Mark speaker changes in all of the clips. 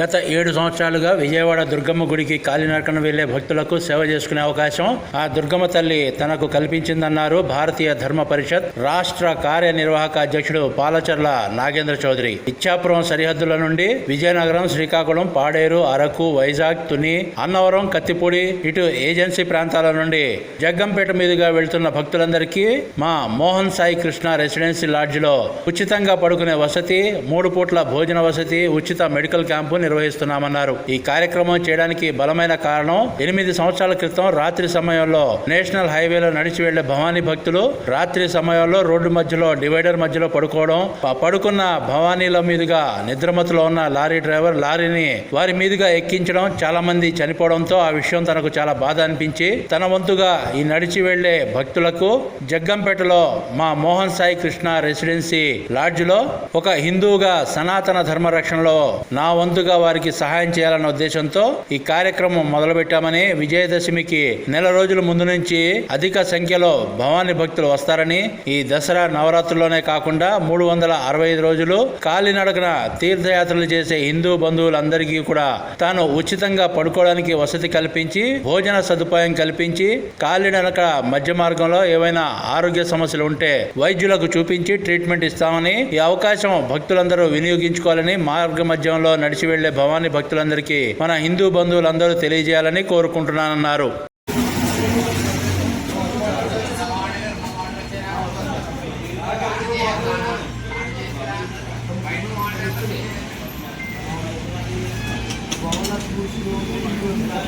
Speaker 1: గత ఏడు సంవత్సరాలుగా విజయవాడ దుర్గమ్మ గుడికి కాలినడకన వెళ్ళే భక్తులకు సేవ చేసుకునే అవకాశం ఆ దుర్గమ్మ తల్లి తనకు కల్పించిందన్నారు భారతీయ ధర్మ పరిషత్ రాష్ట్ర కార్యనిర్వాహక అధ్యక్షుడు పాలచర్ల నాగేంద్ర చౌదరి. ఇచ్చాపురం సరిహద్దుల నుండి విజయనగరం శ్రీకాకుళం పాడేరు అరకు వైజాగ్ తుని అన్నవరం కత్తిపూడి ఇటు ఏజెన్సీ ప్రాంతాల నుండి జగ్గంపేట మీదుగా వెళ్తున్న భక్తులందరికీ మా మోహన్ సాయి కృష్ణ రెసిడెన్సీ లాడ్జిలో ఉచితంగా పడుకునే వసతి మూడు పూట్ల భోజన వసతి ఉచిత మెడికల్ క్యాంపు నిర్వహిస్తున్నామన్నారు. ఈ కార్యక్రమం చేయడానికి బలమైన కారణం ఎనిమిది సంవత్సరాల క్రితం రాత్రి సమయంలో నేషనల్ హైవేలో నడిచి వెళ్ళే భవానీ భక్తులు రాత్రి సమయంలో రోడ్డు మధ్యలో డివైడర్ మధ్యలో పడుకోవడం పడుకున్న భవానీల మీదుగా నిద్రమతులో ఉన్న లారీ డ్రైవర్ లారీని వారి మీదుగా ఎక్కించడం చాలా మంది చనిపోవడంతో ఆ విషయం తనకు చాలా బాధ అనిపించి తన వంతుగా ఈ నడిచి వెళ్ళే భక్తులకు జగ్గంపేటలో మా మోహన్ సాయి కృష్ణ రెసిడెన్సీ లాడ్జిలో ఒక హిందువుగా సనాతన ధర్మ రక్షణలో నా వంతుగా వారికి సహాయం చేయాలన్న ఉద్దేశంతో ఈ కార్యక్రమం మొదలుపెట్టామని విజయదశమికి నెల రోజుల ముందు నుంచి అధిక సంఖ్యలో భవానీ భక్తులు వస్తారని ఈ దసరా నవరాత్రుల్లోనే కాకుండా మూడు వందల అరవై ఐదు రోజులు కాలినడకన తీర్థయాత్రలు చేసే హిందూ బంధువులందరికీ కూడా తాను ఉచితంగా పడుకోవడానికి వసతి కల్పించి భోజన సదుపాయం కల్పించి కాలినడక మధ్య మార్గంలో ఏవైనా ఆరోగ్య సమస్యలు ఉంటే వైద్యులకు చూపించి ట్రీట్మెంట్ ఇస్తామని ఈ అవకాశం భక్తులందరూ వినియోగించుకోవాలని మార్గ మధ్యంలో నడిచి వెళ్ళే భవానీ భక్తులందరికీ మన హిందూ బంధువులందరూ తెలియజేయాలని కోరుకుంటున్నానన్నారు.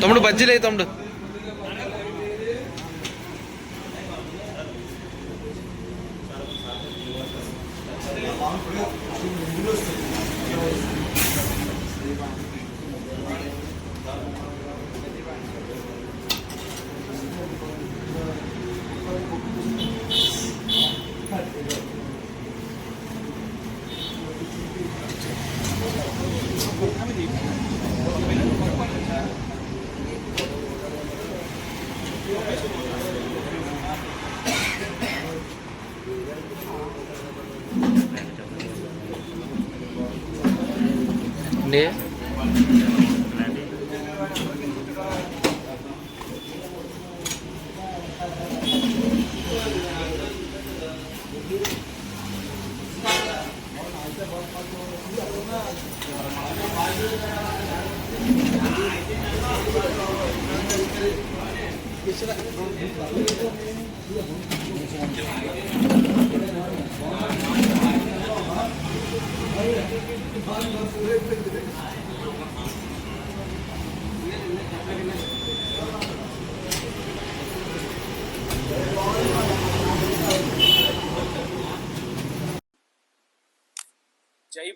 Speaker 2: తమ్ముడు బజ్జీలే తమ్ముడు. Ini.
Speaker 3: జై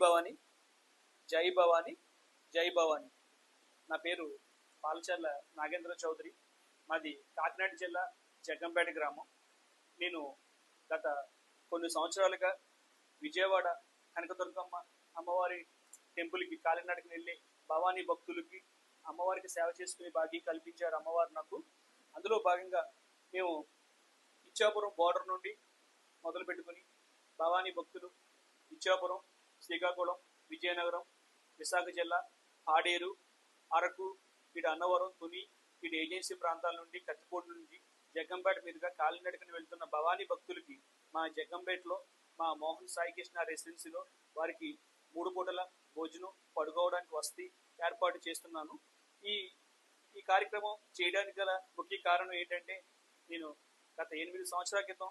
Speaker 3: భవాని జై భవాని జై భవాని. నా పేరు పాలచర్ల నాగేంద్ర చౌదరి. మాది కాకినాడ జిల్లా జగ్గంపేట గ్రామం. నేను గత కొన్ని సంవత్సరాలుగా విజయవాడ కనకదుర్గమ్మ అమ్మవారి టెంపుల్కి కాలినడకని వెళ్ళి భవానీ భక్తులకి అమ్మవారికి సేవ చేసుకునే భాగ్యం కల్పించారు అమ్మవారు నాకు. అందులో భాగంగా మేము ఇచ్చాపురం బోర్డర్ నుండి మొదలు పెట్టుకుని భవానీ భక్తులు ఇచ్చాపురం శ్రీకాకుళం విజయనగరం విశాఖ జిల్లా ఆడేరు అరకు ఇటు అన్నవరం తుని ఇటు ఏజెన్సీ ప్రాంతాల నుండి కత్తిపోటు నుండి జగ్గంపేట మీదుగా కాలినడకన వెళ్తున్న భవానీ భక్తులకి మా జగ్గంపేటలో మా మోహన్ సాయి కృష్ణ రెసిడెన్సీలో వారికి మూడు పూటల భోజనం పడుకోవడానికి వసతి ఏర్పాటు చేస్తున్నాను. ఈ ఈ కార్యక్రమం చేయడానికి గల ముఖ్య కారణం ఏంటంటే నేను గత ఎనిమిది సంవత్సరాల క్రితం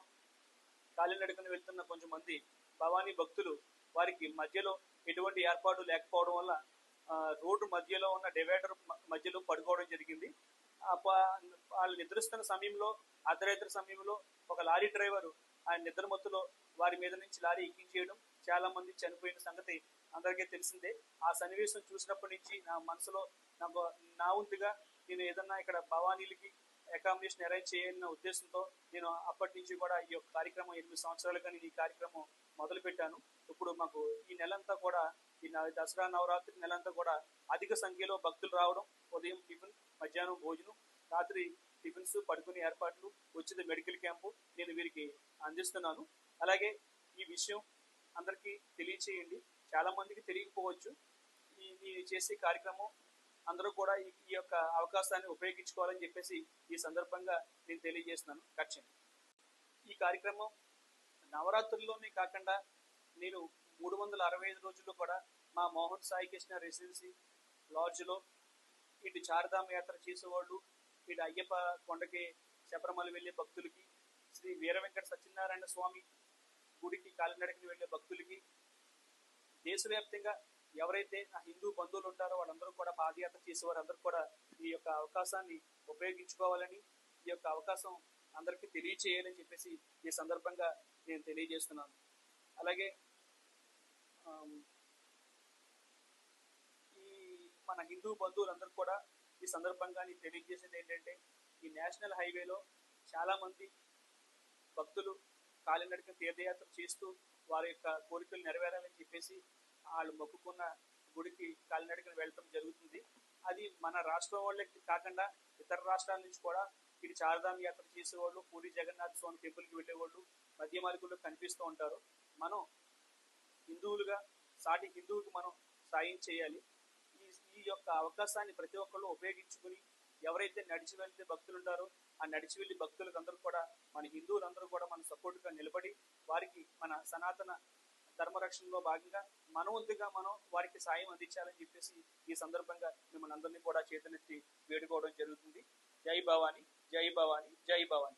Speaker 3: కాలినడకన వెళ్తున్న కొంతమంది భవానీ భక్తులు వారికి మధ్యలో ఎటువంటి ఏర్పాటు లేకపోవడం వల్ల రోడ్డు మధ్యలో ఉన్న డివైడర్ మధ్యలో పడుకోవడం జరిగింది. వాళ్ళు నిద్రిస్తున్న సమయంలో అర్ధరాత్రి సమయంలో ఒక లారీ డ్రైవరు ఆయన నిద్ర మత్తులో వారి మీద నుంచి లారీ ఎక్కించేయడం చాలా మంది చనిపోయిన సంగతి అందరికీ తెలిసిందే. ఆ సన్నివేశం చూసినప్పటి నుంచి నా మనసులో నాకు నా వంతుగా నేను ఏదన్నా ఇక్కడ భవానీలకి అకామిడేషన్ అరేంజ్ చేయాలన్న ఉద్దేశంతో నేను అప్పటి నుంచి కూడా ఈ యొక్క కార్యక్రమం ఎనిమిది సంవత్సరాలుగా నేను ఈ కార్యక్రమం మొదలు పెట్టాను ఇప్పుడు మాకు ఈ నెలంతా కూడా ఈ దసరా నవరాత్రి నెలంతా కూడా అధిక సంఖ్యలో భక్తులు రావడం ఉదయం టిఫిన్ మధ్యాహ్నం భోజనం రాత్రి టిఫిన్స్ పడుకునే ఏర్పాట్లు ఉచిత మెడికల్ క్యాంపు నేను వీరికి అందిస్తున్నాను. అలాగే ఈ విషయం అందరికీ తెలియచేయండి. చాలా మందికి తెలియకపోవచ్చు. ఈ చేసే కార్యక్రమం అందరూ కూడా ఈ ఈ యొక్క అవకాశాన్ని ఉపయోగించుకోవాలని చెప్పేసి ఈ సందర్భంగా నేను తెలియజేస్తున్నాను. ఖచ్చితంగా. ఈ కార్యక్రమం నవరాత్రుల్లోనే కాకుండా నేను మూడు వందల అరవై ఐదు రోజులు కూడా మా మోహన్ సాయి కృష్ణ రెసిడెన్సీ లాడ్జ్లో ఇటు చారధామ యాత్ర చేసేవాళ్ళు ఇటు అయ్యప్ప కొండకి శబరిమల వెళ్ళే భక్తులకి శ్రీ వీర వెంకట సత్యనారాయణ స్వామి గుడికి కాలినడకని వెళ్ళే భక్తులకి దేశవ్యాప్తంగా ఎవరైతే నా హిందూ బంధువులు ఉంటారో వాళ్ళందరూ కూడా పాదయాత్ర చేసేవారు. అందరూ కూడా ఈ యొక్క అవకాశాన్ని ఉపయోగించుకోవాలని ఈ యొక్క అవకాశం అందరికీ తెలియచేయాలని చెప్పేసి ఈ సందర్భంగా నేను తెలియజేస్తున్నాను. అలాగే ఈ మన హిందూ బంధువులందరూ కూడా ఈ సందర్భంగా నేను తెలియజేసేది ఏంటంటే ఈ నేషనల్ హైవేలో చాలా మంది భక్తులు కాలినడక తీర్థయాత్ర చేస్తూ వారి యొక్క కోరికలు నెరవేరాలని చెప్పేసి వాళ్ళు మొక్కుకున్న గుడికి కాలినడకన వెళ్ళటం జరుగుతుంది. అది మన రాష్ట్రం వాళ్ళకి కాకుండా ఇతర రాష్ట్రాల నుంచి కూడా ఇటు చారధామ యాత్ర చేసేవాళ్ళు పూరి జగన్నాథ స్వామి టెంపుల్కి వెళ్ళేవాళ్ళు మధ్య మార్గంలో కనిపిస్తూ ఉంటారు. మనం హిందువులుగా సాటి హిందువుకి మనం సాయం చేయాలి. ఈ ఈ యొక్క అవకాశాన్ని ప్రతి ఒక్కళ్ళు ఉపయోగించుకుని ఎవరైతే నడిచి వెళ్తే భక్తులు ఉంటారో ఆ నడిచి వెళ్ళి భక్తులకు అందరూ కూడా మన హిందువులందరూ కూడా మన సపోర్ట్గా నిలబడి వారికి మన సనాతన ధర్మరక్షణలో భాగంగా మన వంతుగా మనం వారికి సాయం అందించాలని చెప్పేసి ఈ సందర్భంగా మిమ్మల్ని అందరినీ కూడా చేతనెత్తి వేడుకోవడం జరుగుతుంది. జై భవాని జై భవాని జై భవాని.